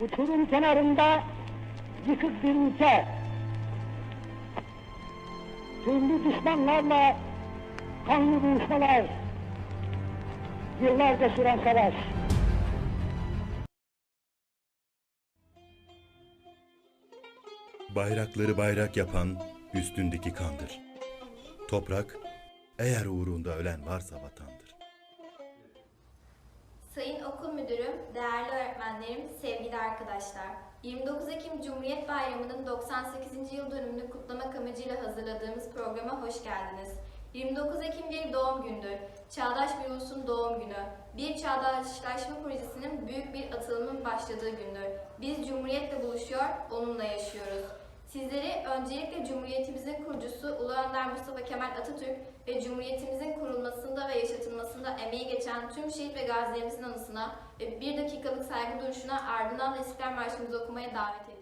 Uçurum kenarında yıkık bir ülke. Türlü düşmanlarla kanlı buluşmalar. Yıllarca süren savaş. Bayrakları bayrak yapan üstündeki kandır. Toprak, eğer uğrunda ölen varsa vatandır. Müdürüm, değerli öğretmenlerim, sevgili arkadaşlar. 29 Ekim Cumhuriyet Bayramı'nın 98. yıl dönümünü kutlamak amacıyla hazırladığımız programa hoş geldiniz. 29 Ekim bir doğum gündür. Çağdaş bir ulusun doğum günü. Bir çağdaşlaşma projesinin büyük bir atılımın başladığı gündür. Biz Cumhuriyet'le buluşuyor, onunla yaşıyoruz. Sizleri öncelikle Cumhuriyetimizin kurucusu Ulu Önder Mustafa Kemal Atatürk ve Cumhuriyetimizin kurulmasında ve yaşatılmasında emeği geçen tüm şehit ve gazilerimizin anısına bir dakikalık saygı duruşuna ardından da İstiklal Marşımızı okumaya davet ediyorum.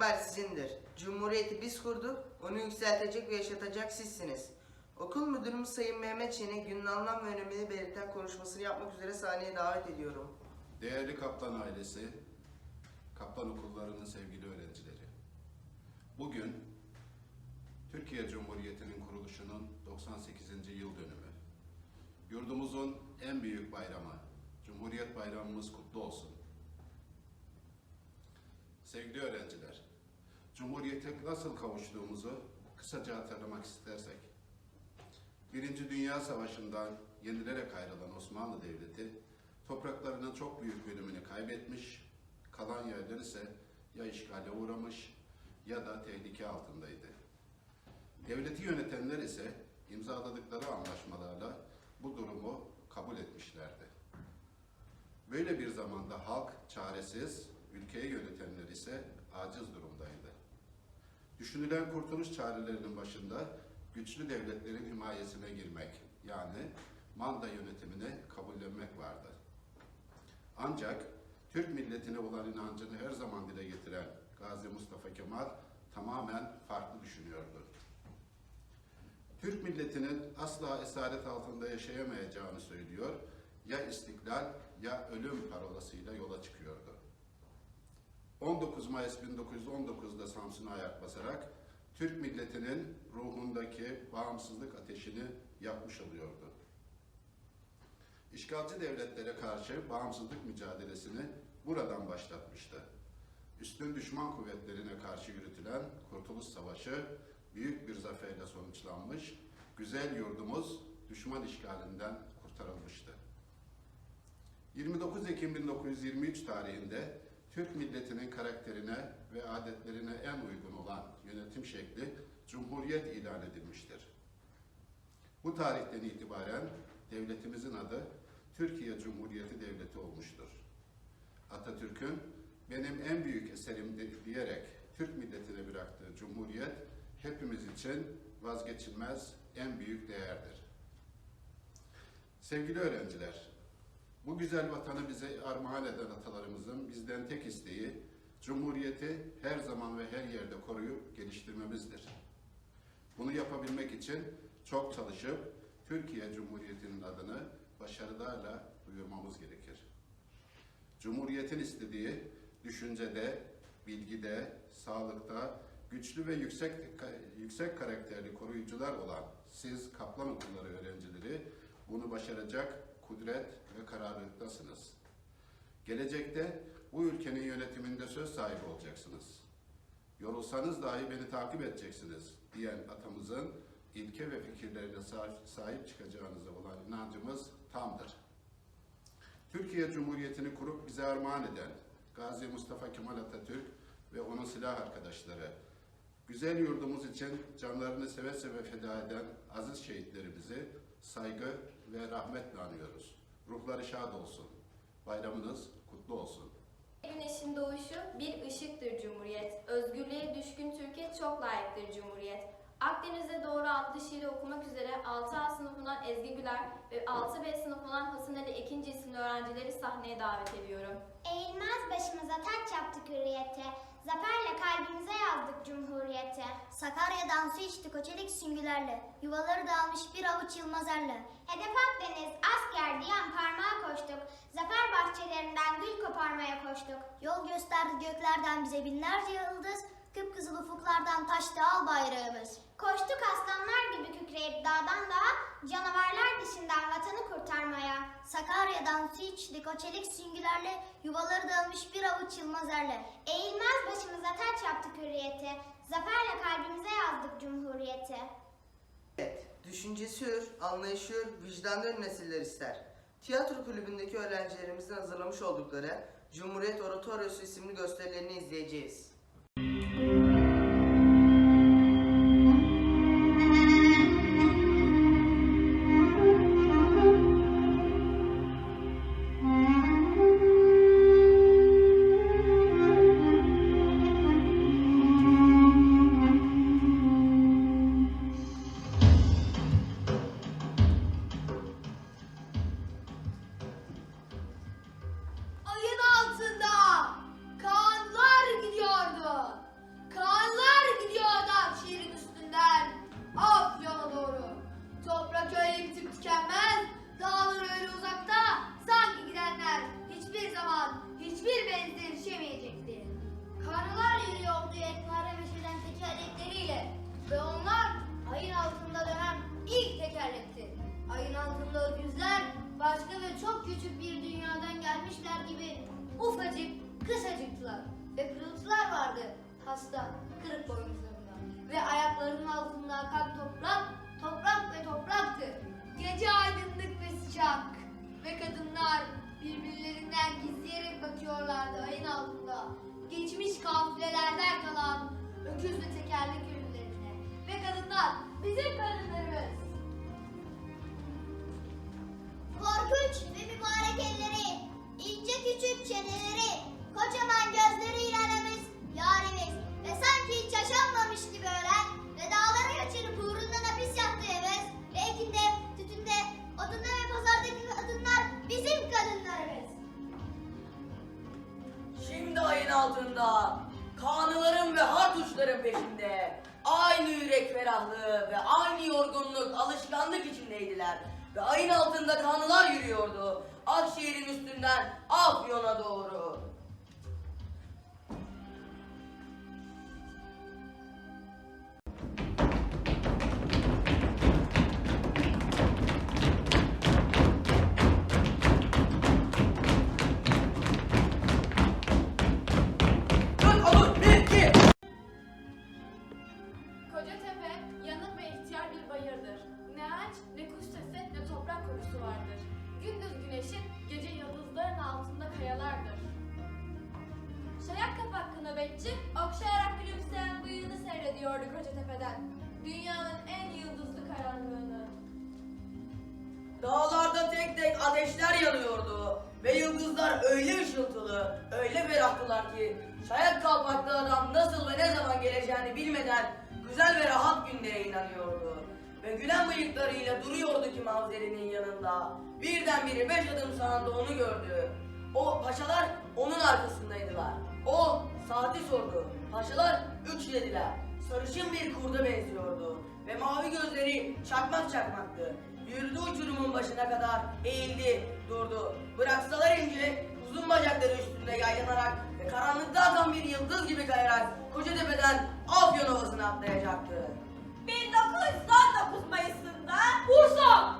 İstikbal sizindir. Cumhuriyeti biz kurduk, onu yükseltecek ve yaşatacak sizsiniz. Okul müdürümüz Sayın Mehmet Çelik'i günün anlam ve önemini belirten konuşmasını yapmak üzere sahneye davet ediyorum. Değerli kaptan ailesi, kaptan okullarının sevgili öğrencileri. Bugün Türkiye Cumhuriyeti'nin kuruluşunun 98. yıl dönümü. Yurdumuzun en büyük bayramı, Cumhuriyet Bayramımız kutlu olsun. Sevgili öğrenciler, Cumhuriyete nasıl kavuştuğumuzu kısaca hatırlamak istersek, Birinci Dünya Savaşı'ndan yenilerek ayrılan Osmanlı Devleti, topraklarının çok büyük bölümünü kaybetmiş, kalan yerler ise ya işgale uğramış ya da tehlike altındaydı. Devleti yönetenler ise imzaladıkları anlaşmalarla bu durumu kabul etmişlerdi. Böyle bir zamanda halk çaresiz, ülkeyi yönetenler ise aciz durumdaydı. Düşünülen kurtuluş çarelerinin başında güçlü devletlerin himayesine girmek, yani manda yönetimini kabullenmek vardı. Ancak Türk milletine olan inancını her zaman dile getiren Gazi Mustafa Kemal tamamen farklı düşünüyordu. Türk milletinin asla esaret altında yaşayamayacağını söylüyor, ya istiklal ya ölüm parolasıyla yola çıkıyordu. 19 Mayıs 1919'da Samsun'a ayak basarak Türk milletinin ruhundaki bağımsızlık ateşini yakmış oluyordu. işgalci devletlere karşı bağımsızlık mücadelesini buradan başlatmıştı. Üstün düşman kuvvetlerine karşı yürütülen Kurtuluş Savaşı büyük bir zaferle sonuçlanmış, güzel yurdumuz düşman işgalinden kurtarılmıştı. 29 Ekim 1923 tarihinde Türk milletinin karakterine ve adetlerine en uygun olan yönetim şekli Cumhuriyet ilan edilmiştir. Bu tarihten itibaren devletimizin adı Türkiye Cumhuriyeti Devleti olmuştur. Atatürk'ün benim en büyük eserimdir diyerek Türk milletine bıraktığı Cumhuriyet hepimiz için vazgeçilmez en büyük değerdir. Sevgili öğrenciler, bu güzel vatanı bize armağan eden atalarımızın bizden tek isteği Cumhuriyeti her zaman ve her yerde koruyup geliştirmemizdir. Bunu yapabilmek için çok çalışıp Türkiye Cumhuriyeti'nin adını başarılarla duyurmamız gerekir. Cumhuriyetin istediği düşüncede, bilgide, sağlıkta güçlü ve yüksek yüksek karakterli koruyucular olan siz Kaplan Okulları öğrencileri bunu başaracak kudret ve kararlılıktasınız. Gelecekte bu ülkenin yönetiminde söz sahibi olacaksınız. Yorulsanız dahi beni takip edeceksiniz diyen atamızın ilke ve fikirlerine sahip, çıkacağınıza olan inancımız tamdır. Türkiye Cumhuriyeti'ni kurup bize armağan eden Gazi Mustafa Kemal Atatürk ve onun silah arkadaşları, güzel yurdumuz için canlarını seve seve feda eden aziz şehitlerimizi saygı ve rahmetle anıyoruz. Ruhları şad olsun. Bayramınız kutlu olsun. Güneşin doğuşu bir ışıktır Cumhuriyet. Özgürlüğe düşkün Türkiye çok layıktır Cumhuriyet. Akdeniz'e doğru adlı şiiri okumak üzere 6A sınıfından Ezgi Güler ve 6B sınıfından Hasan Ali Ekinci isimli öğrencileri sahneye davet ediyorum. Eğilmez başımıza taç yaptık hürriyete. Zaferle kalbimize. Sakarya'dan su içtik o çelik süngülerle. Yuvaları dağılmış bir avuç yılmazerle. Hedef Akdeniz asker diyen parmağa koştuk. Zafer bahçelerinden gül koparmaya koştuk. Yol gösterdi göklerden bize binlerce yıldız. Kıpkızıl ufuklardan taştı al bayrağımız. Koştuk aslanlar gibi kükreyip dağdan dağa, canavarlar dışından vatanı kurtarmaya. Sakarya'dan su içtik o çelik süngülerle, yuvaları dağılmış bir avuç yılmazerle. Eğilmez başımıza taç yaptık hürriyete, zaferle kalbimize yazdık cumhuriyete. Evet, düşüncesi hür, anlayışı hür, vicdanlı hür nesiller ister. Tiyatro kulübündeki öğrencilerimizin hazırlamış oldukları Cumhuriyet Oratoryosu isimli gösterilerini izleyeceğiz. Bakıyorlardı ayın altında. Geçmiş kafilelerden kalan öküz ve tekerlek ürünlerine ve kadınlar bizim kadınlarımız. Korkunç ve mübarek elleri, ince küçük çeneleri, kocaman gözleriyle aramız, yarimiz ve sanki hiç yaşanmamış gibi ölen ve dağlara kaçırıp uğrundan hapis yattığımız ve ekinde, tütünde, odunda ve pazardaki kadınlar bizim kadınlarımız. Şimdi ayın altında, kanıların ve hartuşların peşinde, aynı yürek ferahlığı ve aynı yorgunluk, alışkanlık içindeydiler. Ve ayın altında kanılar yürüyordu, Akşehir'in üstünden Afyon'a doğru. seyrediyorduk Hacettepe'den. Dünyanın en yıldızlı karanlığını. Dağlarda tek tek ateşler yanıyordu ve yıldızlar öyle ışıltılı, öyle ferahtılar ki şayet kalpaklı adam nasıl ve ne zaman geleceğini bilmeden güzel ve rahat günlere inanıyordu. Ve gülen bıyıklarıyla duruyordu ki mavzerinin yanında. Birdenbire beş adım sağında onu gördü. O paşalar onun arkasındaydılar. O saati sordu. Paşalar üç dediler. Sarışın bir kurda benziyordu ve mavi gözleri çakmak çakmaktı. Yürüdü uçurumun başına kadar, eğildi, durdu. Bıraksalar ince, uzun bacakları üstünde yaylanarak ve karanlıkta atan bir yıldız gibi kayarak Kocatepe'den Afyon Ovası'na atlayacaktı. 1919 Mayıs'ında Bursa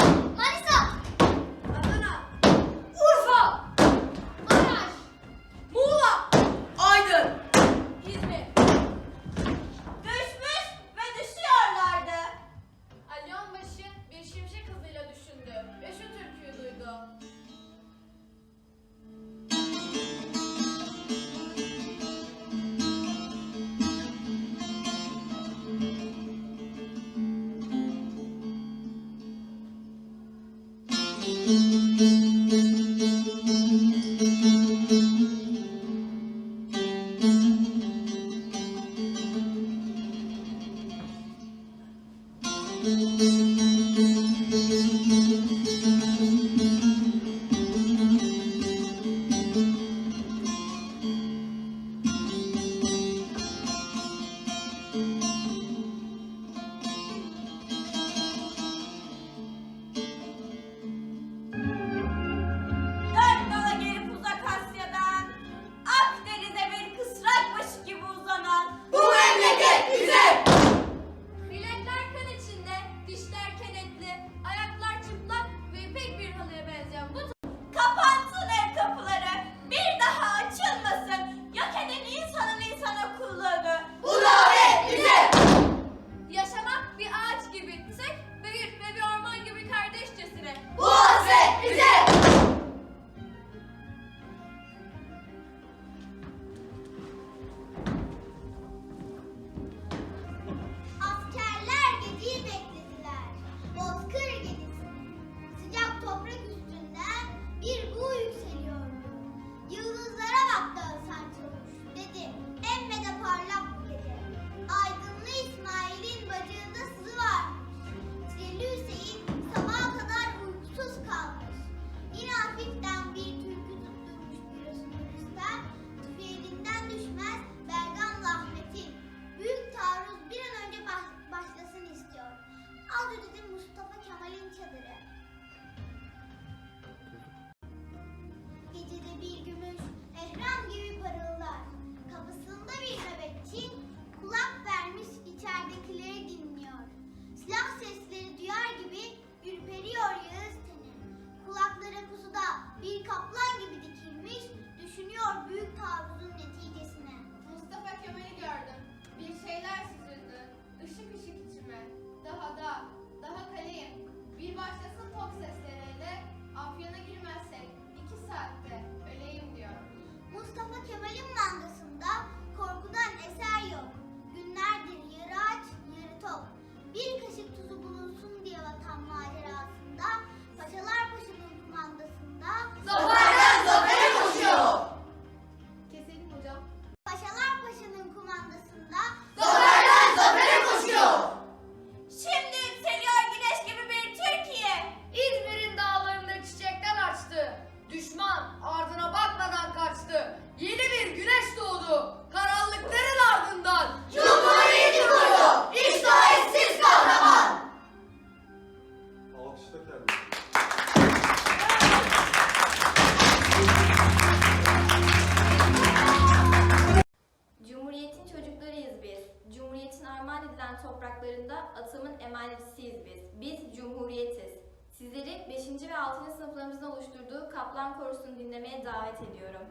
Kaplan Korusu'nu dinlemeye davet ediyorum.